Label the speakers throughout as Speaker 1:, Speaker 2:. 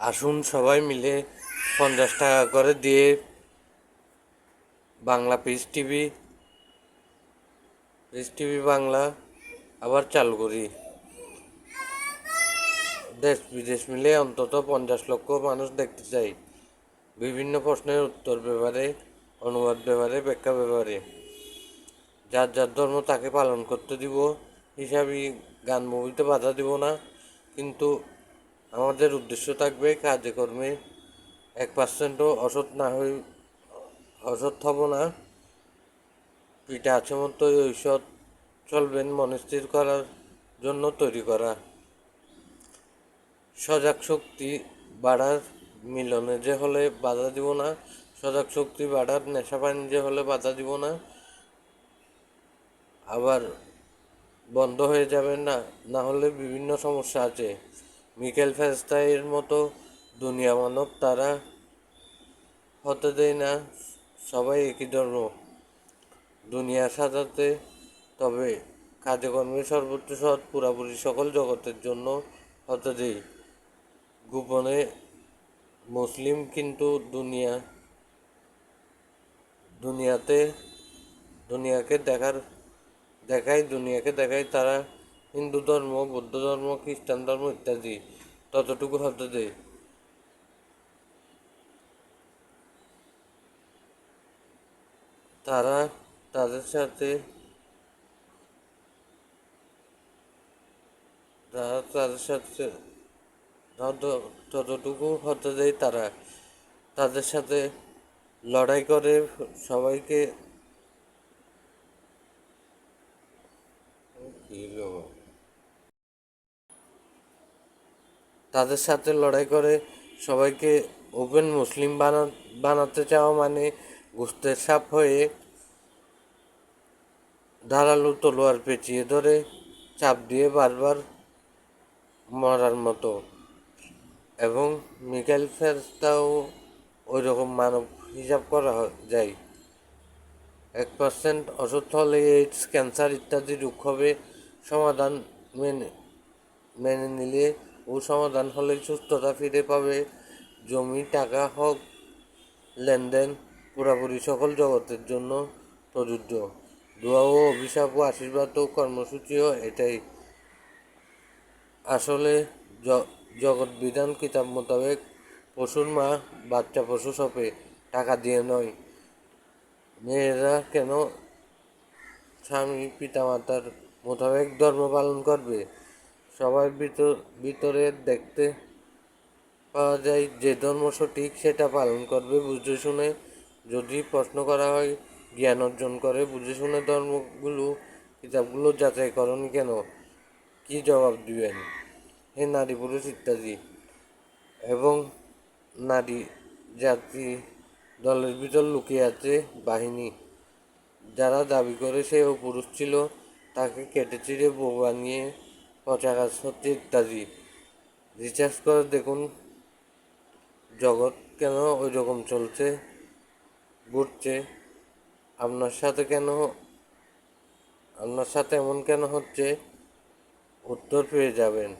Speaker 1: আসুন সবাই মিলে পঞ্চাশ টাকা করে দিয়ে Bangla peace TV peace TV Bangla আবার চালু করি। দেশ বিদেশ মিলে অন্তত পঞ্চাশ লক্ষ মানুষ দেখতে চাই। বিভিন্ন প্রশ্নের উত্তর ব্যাপারে, অনুবাদ ব্যাপারে, ব্যাখ্যা ব্যাপারে। যার যার ধর্ম তাকে পালন করতে দিব, হিসাবে গান মুভিতে বাধা দিব না। কিন্তু আমাদের উদ্দেশ্য থাকবে কাজে কর্মে এক পার্সেন্টও অসৎ না হই অসৎ হব না। পিঠা আছে মতো ঐসৎ চলবেন মনস্থির করার জন্য তৈরি করা। সজাগ শক্তি বাড়ার মিলনে যে হলে বাধা দিব না। সজাগ শক্তি বাড়ার নেশা পানি যে হলে বাধা দিব না। আবার বন্ধ হয়ে যাবে না না হলে বিভিন্ন সমস্যা আছে। মিকেল ফেস্তাইয়ের মতো দুনিয়া মানব তারা হতে দেয় না, সবাই একই ধর্ম। দুনিয়া সাজাতে তবে কাজেকর্মে সর্বোচ্চ সৎ পুরাপুরি সকল জগতের জন্য হতে দেই। গোপনে মুসলিম কিন্তু দুনিয়া, দুনিয়াতে দুনিয়াকে দেখার, দেখায়, দুনিয়াকে দেখায় তারা হিন্দু ধর্ম, বৌদ্ধ ধর্ম খ্রিস্টান ধর্ম ইত্যাদি। ততটুকু হতে দেয় তারা তাদের সাথে তারা তাদের সাথে তত- ততটুকু হতে দেয় তারা। তাদের সাথে লড়াই করে সবাইকে। কি তাদের সাথে লড়াই করে সবাইকে ওপেন মুসলিম বানা, বানাতে চাওয়া মানে গুস্তের সাপ হয়ে ধারালো তলোয়ার পেঁচিয়ে ধরে চাপ দিয়ে বারবার মরার মতো। এবং মিকেল ফেরস্তাও ওই রকম মানব হিসাব করা যায়। এক পার্সেন্ট অসুস্থ হলে এইডস, ক্যান্সার ইত্যাদি রোগ হবে সমাধান মেনে মেনে নিলে ও সমাধান হলে সুস্থতা ফিরে পাবে। জমি, টাকা, হোক, লেনদেন পুরাপুরি সকল জগতের জন্য প্রযোজ্য। দোয়া ও অভিশাপ ও আশীর্বাদ ও কর্মসূচিও এটাই। আসলে জগৎ বিধান কিতাব মোতাবেক পশুর মা বাচ্চা পশু সপে টাকা দিয়ে নয়। মেয়েরা কেন স্বামী পিতামাতার মোতাবেক ধর্ম পালন করবে? সবার ভিতর, ভিতরে দেখতে পাওয়া যায় যে ধর্ম সঠিক সেটা পালন করবে বুঝে শুনে। যদি প্রশ্ন করা হয়, জ্ঞান অর্জন করে বুঝে শুনে ধর্মগুলো, কিতাবগুলো যাচাই করনি কেন? কি জবাব দিবেন? হে নারী পুরুষ ইত্যাদি। এবং নারী জাতি দলের ভিতর লুকিয়ে আছে বাহিনী। যারা দাবি করে সে ও পুরুষ ছিল, তাকে কেটে চিড়ে বউ বানিয়ে পচাঘাত হচ্ছে ইত্যাদি রিচার্জ করে দেখুন, জগৎ কেন ওই রকম চলছে, ঘুরছে, আপনার সাথে কেন, আপনার সাথে এমন কেন হচ্ছে, উত্তর পেয়ে যাবেন।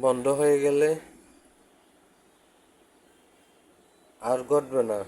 Speaker 1: বন্ধ হয়ে গেলে আর ঘটবে না।